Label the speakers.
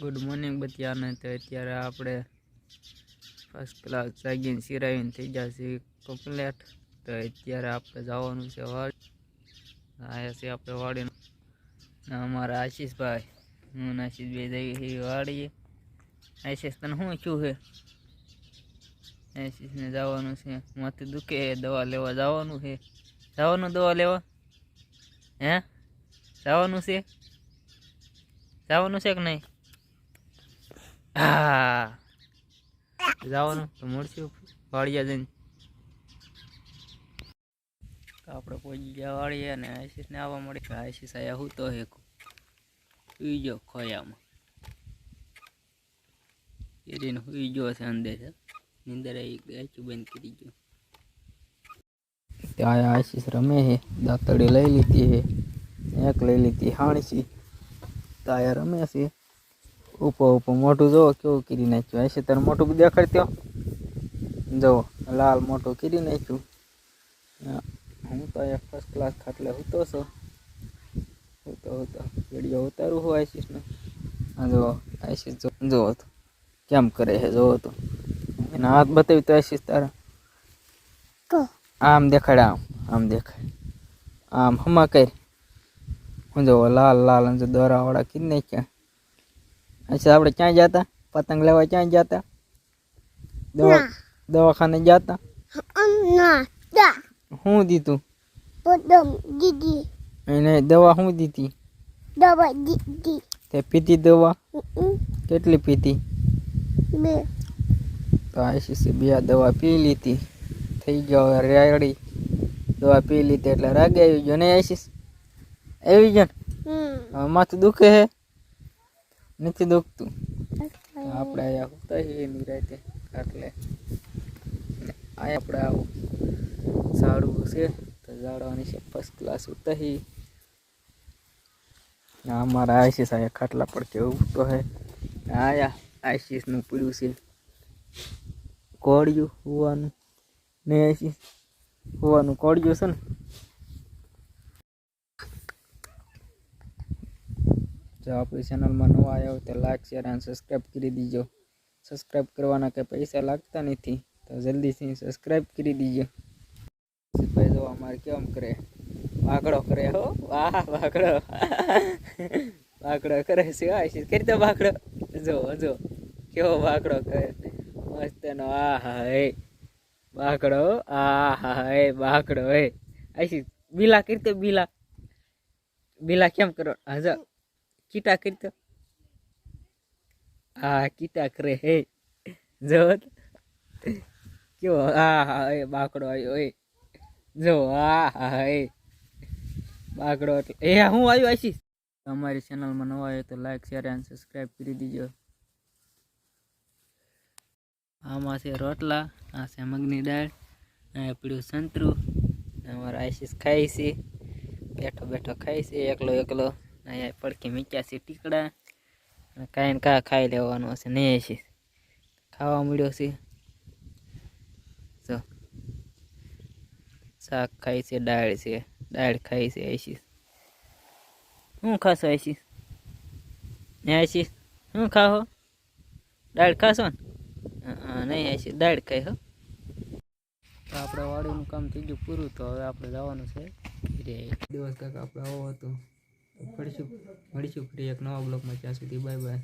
Speaker 1: good morning बतिया ने तो अत्यार आप फर्स्ट क्लास जागे सीराई थी जाए कम्प्लेट तो अत्यार आप जाए आप अमार आशीष भाई हूँ आशीष भाई वाली आशीष तेने शू है आशीष ने से मत दुखे दवा लेवा जाए जा दवा लेवा हाँ जा से जा नहीं હા જવાનું તો મળશું વાળીયા જઈને તો આપણે પહોંચી ગયા વાળીએ અને આશીષને આવવા મળે કે આશીષ આયા હું તો હેકું સુઈ ગયો ખોયામાં એરીને સુઈ ગયો છે અંદર નીંદર બંધ કરી ગયો ત્યાં આશીષ રમે છે દાંતડી લઈ લીધી છે એક લઈ લીધી હાણસી તાયા રમે છે उपो उपो मोटू जो केव कीरी नाच ऐसे तर मोटू भी देखा त्यो जो लाल मोटू कीरी नाच हूँ तो अः फर्स्ट क्लास खाटले हूँ तो सो होता होता वीडियो उतारू हो ऐसी जो ऐसी जो जो तो क्या करे है जो तो ना हाथ बते तो ऐसी तारा तो आम देखा आम आम देखा आम हम कर जो लाल लाल जो दौरा वड़ा कितने क्या અચ્છા આપણે ક્યાં જતા પતંગ લેવા ક્યાં જતા દવાખાને જતા શું દીધું
Speaker 2: પતંગ દીધી
Speaker 1: એને દવા શું દીધી
Speaker 2: દવા દીધી
Speaker 1: તે પીતી દવા કેટલી પીતી
Speaker 2: બે
Speaker 1: તો આશીષે બે દવા પી લીધી થઈ ગયો રેડી દવા પી લીધી એટલે રાગે આવી ગયો ને આઈસીસ આવી ગયો માથું દુખે હે નથી દુખતું આપણે અહીંયા હોતા છીએ નિરાતે એટલે અહીંયા આપણે આવું ઝાડવું છે તો ઝાડવાની છે ફર્સ્ટ ક્લાસ હોતા છીએ અમારા આઈસીસ અહીંયા ખાટલા પર કેવું તો હે આયા આઈસીસનું પીડ્યું છે કોળિયું હોવાનું ને આઈસીસ હોવાનું કોળિયું છે ને જો આપ القناه માં નવો આયો હો તો લાઈક શેર અને સબ્સ્ક્રાઇબ કરી દીજો સબ્સ્ક્રાઇબ કરવા ના કે પૈસા લાગતા નથી તો જલ્દીથી સબ્સ્ક્રાઇબ કરી દીજો જો ભાઈ જો અમાર કેમ કરે આકડો કરે હો વાહ વાકડો આકડો કરે છે આસી કરતા વાકડો જો જો કેવો વાકડો કરે મસ્તનો આહા એ વાકડો આહા એ વાકડો એ આસી બીલા કરતા બીલા બીલા કેમ કરો હા જો કીટા કરી તો હા કીટા કરે હે જો કેવો હા હા એ બાકડો આવ્યો એ જો હા હા એ બાકડો એટલે એ હું આવ્યો આશીષ અમારી ચેનલમાં નવા હોય તો લાઈક શેર અને સબસ્ક્રાઈબ કરી દીજો આમાં છે રોટલા આ છે મગની દાળ અહીંયા પીળું સંતરું અમારા આશીષ ખાઈ છે બેઠો બેઠો ખાય છે એકલો એકલો આય પડકી મિટ્યા છે ટિકડા અને કાઈન કા ખાઈ લેવાનું છે નહી છે ખાવા મળ્યો છે તો સાક ખાઈ છે દાળ છે દાળ ખાઈ છે આસી હું ખસ આસી નહી આસી હું ખાહો દાળ ખાસો ન નહી આસી દાળ ખાઈ હો તો આપડે વાડી નું કામ તીધું પૂરું તો હવે આપણે જવાનું છે રે દિવસ કા આપ આવો હો તો મળીશું મળીશું ફરી એક નવા બ્લોગમાં ત્યાં સુધી બાય બાય